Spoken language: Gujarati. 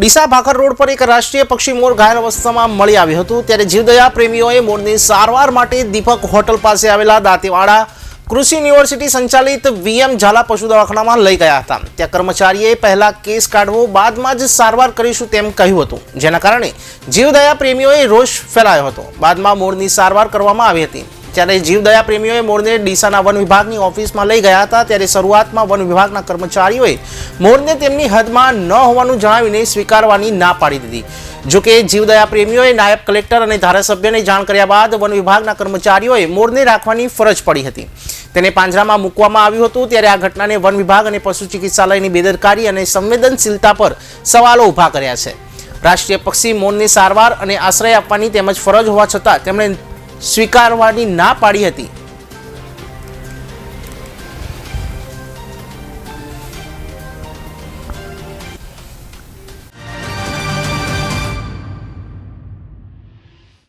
ડીસા ભાખર રોડ પર એક રાષ્ટ્રીય પક્ષી મોર ઘાયલ અવસ્થામાં મળી આવ્યું હતું. ત્યારે જીવદયા પ્રેમીઓએ મોરની સારવાર માટે દીપક હોટલ પાસે આવેલા દાંતીવાડા કૃષિ યુનિવર્સિટી સંચાલિત વીએમ ઝાલા પશુ દવાખાનામાં લઈ ગયા હતા. ત્યાં કર્મચારીએ પહેલા કેસ કાઢવો, બાદમાં જ સારવાર કરીશું તેમ કહ્યું હતું. જેના કારણે જીવદયા પ્રેમીઓએ રોષ ફેલાયો હતો. બાદમાં મોરની સારવાર કરવામાં આવી હતી. ત્યારે જીવદયા પ્રેમીઓએ મોરને ડીસાના વન વિભાગની ઓફિસમાં લઈ ગયા હતા, ત્યારે શરૂઆતમાં વન વિભાગના કર્મચારીઓએ મોરને તેમની હદમાં ન હોવાનું જણાવીને સ્વીકારવાની ના પાડી દીધી. જોકે જીવદયા પ્રેમીઓએ નાયબ કલેક્ટર અને ધારાસભ્યને જાણ કર્યા બાદ વન વિભાગના કર્મચારીઓએ મોરને રાખવાની ફરજ પડી હતી. તેને પાંજરામાં મૂકવામાં આવ્યું હતું, ત્યારે આ ઘટનાને વન વિભાગ અને પશુ ચિકિત્સાલયની બેદરકારી અને સંવેદનશીલતા પર સવાલો ઊભા કર્યા છે. રાષ્ટ્રીય પક્ષી મોરની સારવાર અને આશ્રય આપવાની તેમજ ફરજ હોવા છતાં તેમણે સ્વીકારવાની ના પાડી હતી.